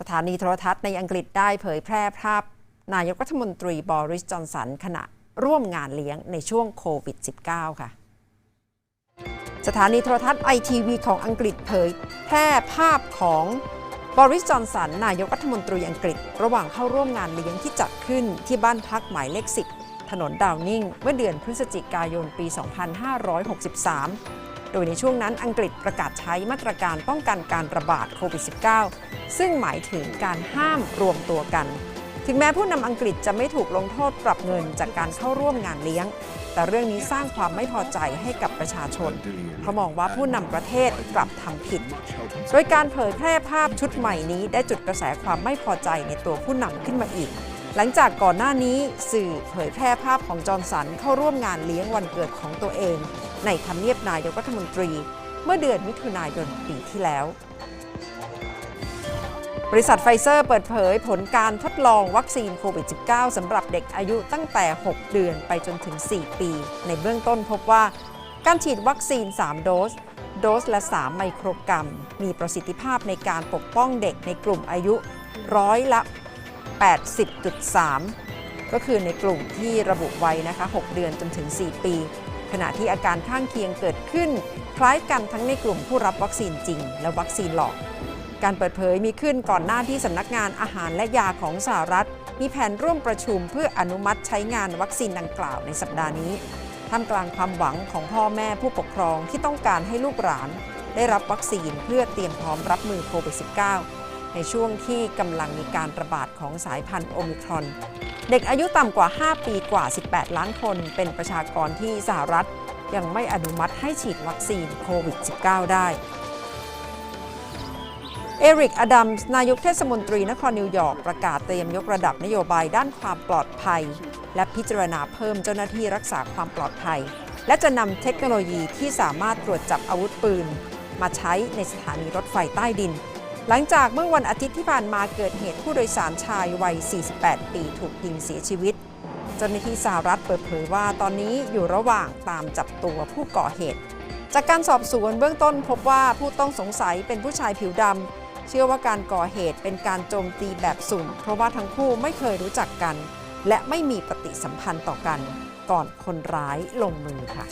สถานีโทรทัศน์ในอังกฤษได้เผยแพร่ภาพ นายกรัฐมนตรีบอริส จอนสันขณะร่วมงานเลี้ยงในช่วงโควิด -19 ค่ะ สถานีโทรทัศน์ไอทีวีของอังกฤษเผยแพร่ภาพของบอริส จอนสัน นายกรัฐมนตรีอังกฤษ ระหว่างเข้าร่วมงานเลี้ยงที่จัดขึ้นที่บ้านพักหมายเลข 10 ถนนดาวนิงเมื่อเดือนพฤศจิกายนปี 2563 ดยในช่วงนั้นอังกฤษประกาศใช้มาตรการป้องกันการระบาดโควิด -19 ซึ่งหมายถึงการห้ามรวมตัวกัน ถึงแม้ผู้นำอังกฤษจะไม่ถูกลงโทษปรับเงินจากการเข้าร่วมงานเลี้ยง แต่เรื่องนี้สร้างความไม่พอใจให้กับประชาชน เพราะมองว่าผู้นำประเทศกลับทำผิด โดยการเผยแพร่ภาพชุดใหม่นี้ได้จุดกระแสความไม่พอใจในตัวผู้นำขึ้นมาอีก หลังจากก่อนหน้านี้สื่อเผยแพร่ภาพของจอร์นสันเข้าร่วมงานเลี้ยงวันเกิดของตัวเอง ในทำเนียบนายกรัฐมนตรี เมื่อเดือนมิถุนายนปีที่แล้ว บริษัทไฟเซอร์เปิดเผยผลการทดลองวัคซีนโควิด -19 สำหรับเด็กอายุตั้งแต่ 6 เดือนไปจนถึง 4 ปี ในเบื้องต้นพบว่าการฉีดวัคซีน 3 โดส โดสละ 3 ไมโครกรัม มีประสิทธิภาพในการปกป้องเด็กในกลุ่มอายุร้อยละ 80.3 ก็คือในกลุ่มที่ระบุไว้นะคะ 6 เดือนจนถึง 4 ปี ขณะที่อาการข้างเคียงเกิดขึ้น คล้ายกันทั้งในกลุ่มผู้รับวัคซีนจริง และวัคซีนหลอก การเปิดเผยมีขึ้นก่อนหน้าที่สำนักงานอาหารและยาของสหรัฐ มีแผนร่วมประชุมเพื่ออนุมัติใช้งานวัคซีนดังกล่าวในสัปดาห์นี้ท่ามกลางความหวังของพ่อแม่ผู้ปกครองที่ต้องการให้ลูกหลาน ได้รับวัคซีนเพื่อเตรียมพร้อมรับมือโควิด -19 ในช่วงที่กำลังมีการระบาดของสายพันธุ์โอมิครอน เด็กอายุต่ำกว่า 5 ปีกว่า 18 ล้านคน เป็นประชากรที่สหรัฐยังไม่อนุมัติให้ฉีดวัคซีนโควิด -19 ได้ เอริก อดัมส์นายกเทศมนตรีนครนิวยอร์กประกาศเตรียมยกระดับนโยบายด้านความปลอดภัย และพิจารณาเพิ่มเจ้าหน้าที่รักษาความปลอดภัย และจะนำเทคโนโลยีที่สามารถตรวจจับอาวุธปืน มาใช้ในสถานีรถไฟใต้ดิน หลังจากเมื่อวันอาทิตย์ที่ผ่านมาเกิดเหตุผู้โดยสารชายวัย 48 ปีถูกยิงเสียชีวิต เจ้าหน้าที่สหรัฐเปิดเผยว่าตอนนี้อยู่ระหว่างตามจับตัวผู้ก่อเหตุ จากการสอบสวนเบื้องต้นพบว่าผู้ต้องสงสัยเป็นผู้ชายผิวดำ เชื่อว่าการก่อเหตุเป็นการโจมตีแบบสุ่ม เพราะว่าทั้งคู่ไม่เคยรู้จักกัน และไม่มีปฏิสัมพันธ์ต่อกัน ก่อนคนร้ายลงมือค่ะ